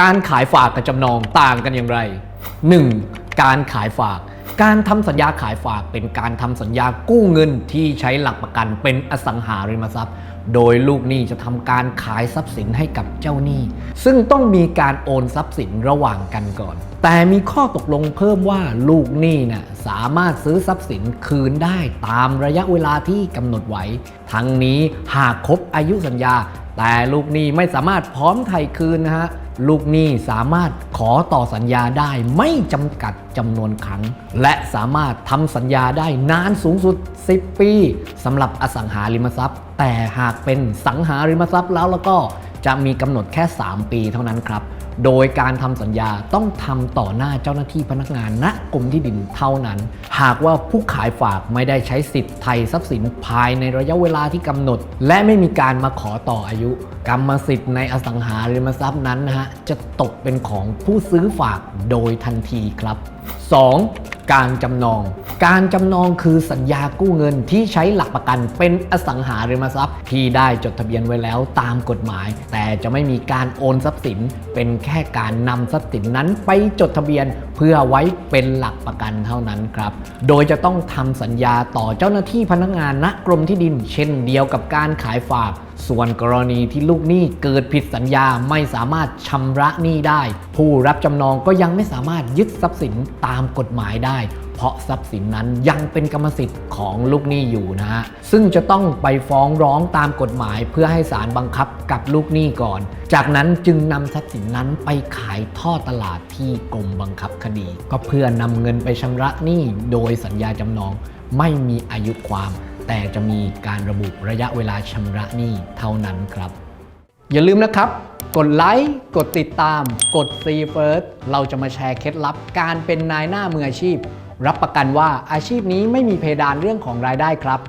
การขายฝากกับจำนองต่างกันอย่างไร 1. การขายฝาก การทำสัญญาขายฝากเป็นการทำสัญญากู้เงินที่ใช้หลักประกันเป็นอสังหาริมทรัพย์ โดยลูกหนี้จะทำการขายทรัพย์สินให้กับเจ้าหนี้ ซึ่งต้องมีการโอนทรัพย์สินระหว่างกันก่อน แต่มีข้อตกลงเพิ่มว่าลูกหนี้น่ะสามารถซื้อทรัพย์สินคืนได้ตามระยะเวลาที่กำหนดไว้ ทั้งนี้หากครบอายุสัญญา แต่ลูกหนี้ไม่สามารถพร้อมไถ่คืนนะฮะ ลูกหนี้สามารถขอต่อสัญญาได้ไม่จำกัดจำนวนครั้ง และสามารถทำสัญญาได้นานสูงสุด 10 ปีสำหรับอสังหาริมทรัพย์ แต่หากเป็นสังหาริมทรัพย์แล้วแล้วก็จะมีกำหนดแค่ 3 ปีเท่านั้นครับ โดยการทำสัญญาต้องทำต่อหน้าเจ้าหน้าที่พนักงานณกรมที่ดินเท่านั้น หากว่าผู้ขายฝากไม่ได้ใช้สิทธิ์ไทยทรัพย์สินภายในระยะเวลาที่กำหนด และไม่มีการมาขอต่ออายุ กรรมสิทธิ์ในอสังหาริมทรัพย์นั้นนะฮะจะตกเป็นของผู้ซื้อฝากโดยทันทีครับ 2. การจำนอง การจำนองคือสัญญากู้เงินที่ใช้หลักประกันเป็นอสังหาริมทรัพย์ ที่ได้จดทะเบียนไว้แล้วตามกฎหมาย แต่จะไม่มีการโอนทรัพย์สิน เป็นแค่การนำทรัพย์สินนั้นไปจดทะเบียนเพื่อไว้เป็นหลักประกันเท่านั้นครับ โดยจะต้องทำสัญญาต่อเจ้าหน้าที่พนักงานณกรมที่ดิน เช่นเดียวกับการขายฝาก ส่วนกรณีที่ลูกหนี้เกิดผิดสัญญาไม่สามารถชำระหนี้ได้ ผู้รับจำนองก็ยังไม่สามารถยึดทรัพย์สินตามกฎหมายได้ เพราะทรัพย์สินนั้นยังเป็นกรรมสิทธิ์ของลูกหนี้อยู่นะฮะซึ่งจะต้องไปฟ้องร้องตามกฎหมาย เพื่อให้ศาลบังคับกับลูกหนี้ก่อน จากนั้นจึงนำทรัพย์สินนั้นไปขายท่อตลาดที่กรมบังคับคดี ก็เพื่อนำเงินไปชำระหนี้โดยสัญญาจำนองไม่มีอายุความ แต่จะมีการระบุระยะเวลาชำระหนี้เท่านั้นครับ อย่าลืมนะครับ กดไลค์กดติดตาม กด See First เราจะมาแชร์เคล็ดลับการเป็นนายหน้ามืออาชีพ รับประกันว่าอาชีพนี้ไม่มีเพดานเรื่องของรายได้ครับ